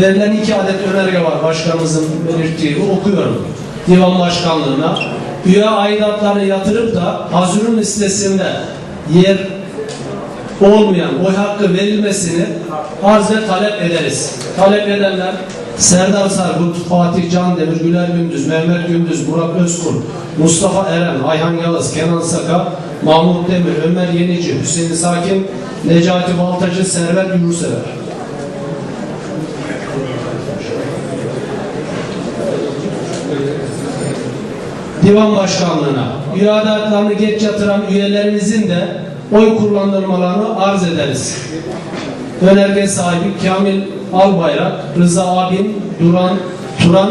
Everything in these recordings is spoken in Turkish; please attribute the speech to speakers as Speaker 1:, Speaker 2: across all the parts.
Speaker 1: verilen iki adet önerge var başkanımızın belirttiği. Okuyorum. Divan başkanlığına. Üye aidatlarını yatırıp da hazırın listesinde yer olmayan oy hakkı verilmesini arz ve talep ederiz. Talep edenler Serdar Sargut, Fatih Candemir, Güler Gündüz, Mehmet Gündüz, Murat Özkul, Mustafa Eren, Ayhan Yağız, Kenan Saka, Mahmut Demir, Ömer Yenici, Hüseyin Sakin, Necati Baltacı, Servet Yurtsever. Divan Başkanlığı'na üye adaylarını geç yatıran üyelerimizin de oy kullandırmalarını arz ederiz. Önerge sahibi Kamil Albayrak, Rıza Abin, Duran, Turan,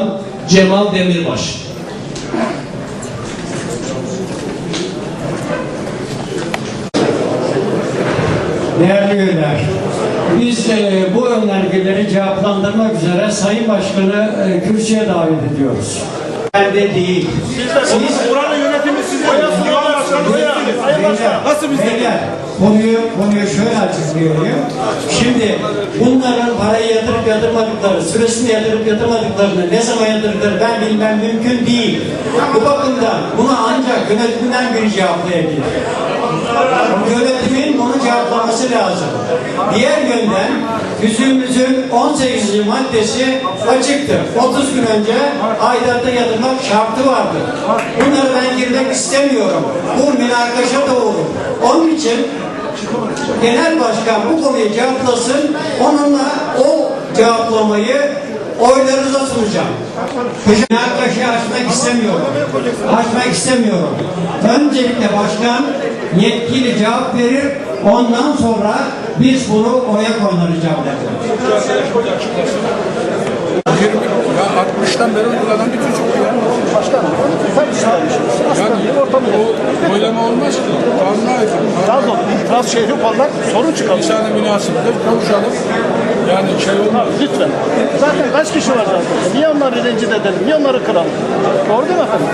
Speaker 1: Cemal Demirbaş.
Speaker 2: Değerli üyeler, biz e, bu önergeleri cevaplandırmak üzere Sayın Başkanı e, kürsüye davet ediyoruz. Ben de değil.
Speaker 3: Siz buranın yönetimi sizin. Divan başkanı yönetimi. Sayın Başkan. Nasıl bizde?
Speaker 2: Beyler, konuyu, konuyu şöyle açıklıyorum. Şimdi bunların parayı yatırıp yatırmadıkları, süresini yatırıp yatırmadıklarını, ne zaman yatırdıkları ben bilmem mümkün değil. Bu bakımdan bunu ancak yönetimden biri cevaplayabilir. Yönetimin cevaplaması lazım. Diğer yönden tüzüğümüzün 18. maddesi açıktır. 30 gün önce aidatı yatırmak şartı vardır. Bunları ben girmek istemiyorum. Bu münakaşa doğru. Onun için genel başkan bu konuyu cevaplasın. Onunla o cevaplamayı oylarınıza sunacağım. Münakaşayı açmak istemiyorum. Açmak istemiyorum. Öncelikle başkan yetkili cevap verir. Ondan sonra biz bunu oya konulacağım dedi.
Speaker 4: Ya 60'tan beri uygulanan bir çocuk bu ya.
Speaker 3: Başkan. Sen.
Speaker 4: Yani o oylama olmaz ki. Kanuna aykırı.
Speaker 3: Trabzon, İtiraz şehri olarak sorun çıkardı.
Speaker 4: İnsana münasiptir, konuşalım. Yani şey olmaz.
Speaker 3: Lütfen. Zaten kaç kişi var zaten? Niye onları rencide edelim? Niye onları kıralım? Doğru değil mi efendim?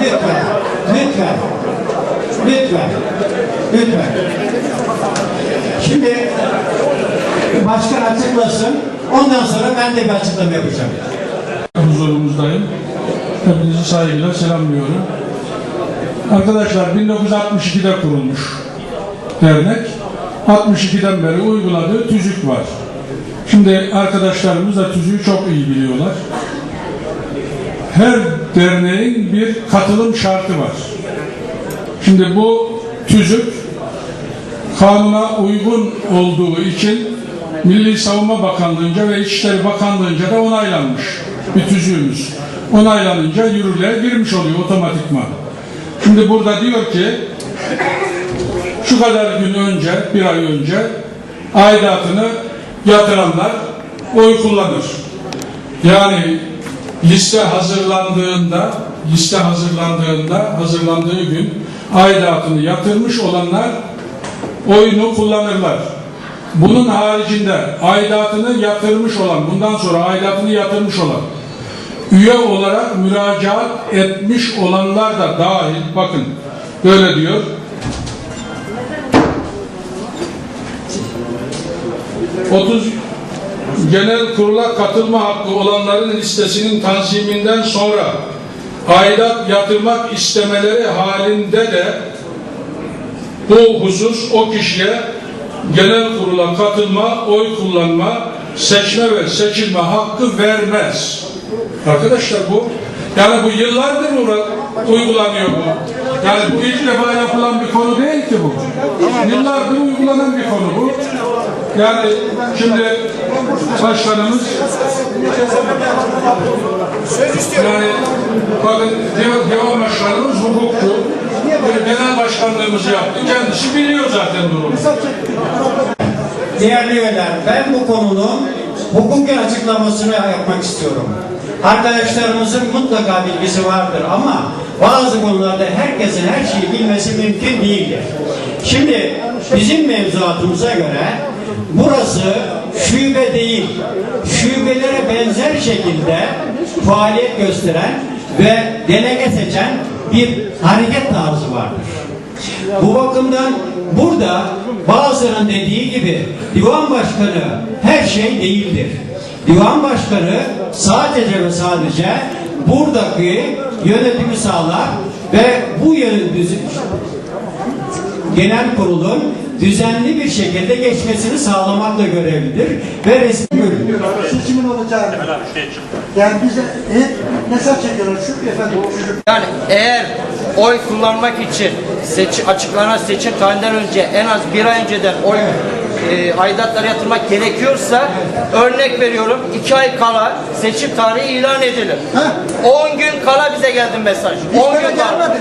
Speaker 2: Lütfen. Lütfen. Lütfen. Lütfen. Şimdi başkan açıklasın. Ondan sonra ben de bir açıklama yapacağım.
Speaker 4: Huzurumuzdayım. Hepinizi saygıyla selamlıyorum. Arkadaşlar 1962'de kurulmuş dernek. 62'den beri uyguladığı tüzük var. Şimdi arkadaşlarımız da tüzüğü çok iyi biliyorlar. Her derneğin bir katılım şartı var. Şimdi bu tüzük kanuna uygun olduğu için Milli Savunma Bakanlığı'nca ve İçişleri Bakanlığı'nca da onaylanmış bir tüzüğümüz. Onaylanınca yürürlüğe girmiş oluyor otomatikman. Şimdi burada diyor ki şu kadar gün önce, bir ay önce aidatını yatıranlar oy kullanır. Yani liste hazırlandığında, liste hazırlandığında, hazırlandığı gün aidatını yatırmış olanlar oyunu kullanırlar. Bunun haricinde aidatını yatırmış olan, bundan sonra aidatını yatırmış olan, üye olarak müracaat etmiş olanlar da dahil, bakın böyle diyor, Otuz genel kurula katılma hakkı olanların listesinin tanziminden sonra aidat yatırmak istemeleri halinde de bu husus o kişiye genel kurula katılma, oy kullanma, seçme ve seçilme hakkı vermez. Arkadaşlar bu yani bu yıllardır uygulanıyor bu. Yani bu ilk defa yapılan bir konu değil ki bu. Yıllardır uygulanan bir konu bu. Yani şimdi başkanımız yani bakın dev- devam başkanımız hukukçu. Genel başkanlığımızı yaptı. Kendisi biliyor zaten durumu.
Speaker 2: Değerli üyeler, ben bu konunun hukuki açıklamasını yapmak istiyorum. Arkadaşlarımızın mutlaka bilgisi vardır ama bazı konularda herkesin her şeyi bilmesi mümkün değildir. Şimdi bizim mevzuatımıza göre burası şube değil, şubelere benzer şekilde faaliyet gösteren ve delege seçen bir hareket tarzı vardır. Bu bakımdan burada bazılarının dediği gibi divan başkanı her şey değildir. Divan başkanı sadece ve sadece buradaki yönetimi sağlar ve bu yönetim genel kurulun düzenli bir şekilde geçmesini sağlamakla görevlidir ve resmi görevlidir.
Speaker 5: seçimin olacağını. Yani bize hep mesaj çekiyorlar. Şu efendim, şu
Speaker 6: Yani eğer oy kullanmak için seçi, açıklanan seçim tarihinden önce en az bir ay önceden oy e, aidatları yatırmak gerekiyorsa örnek veriyorum iki ay kala seçim tarihi ilan edilir. 10 gün kala bize geldi mesaj. 10 gün kala.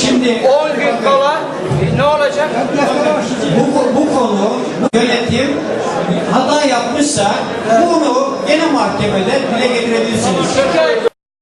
Speaker 2: Şimdi
Speaker 6: 10 gün kala e, ne olacak?
Speaker 2: Bu, bu konu yönetim hata yapmışsa bunu gene mahkemede dile getirebilirsiniz.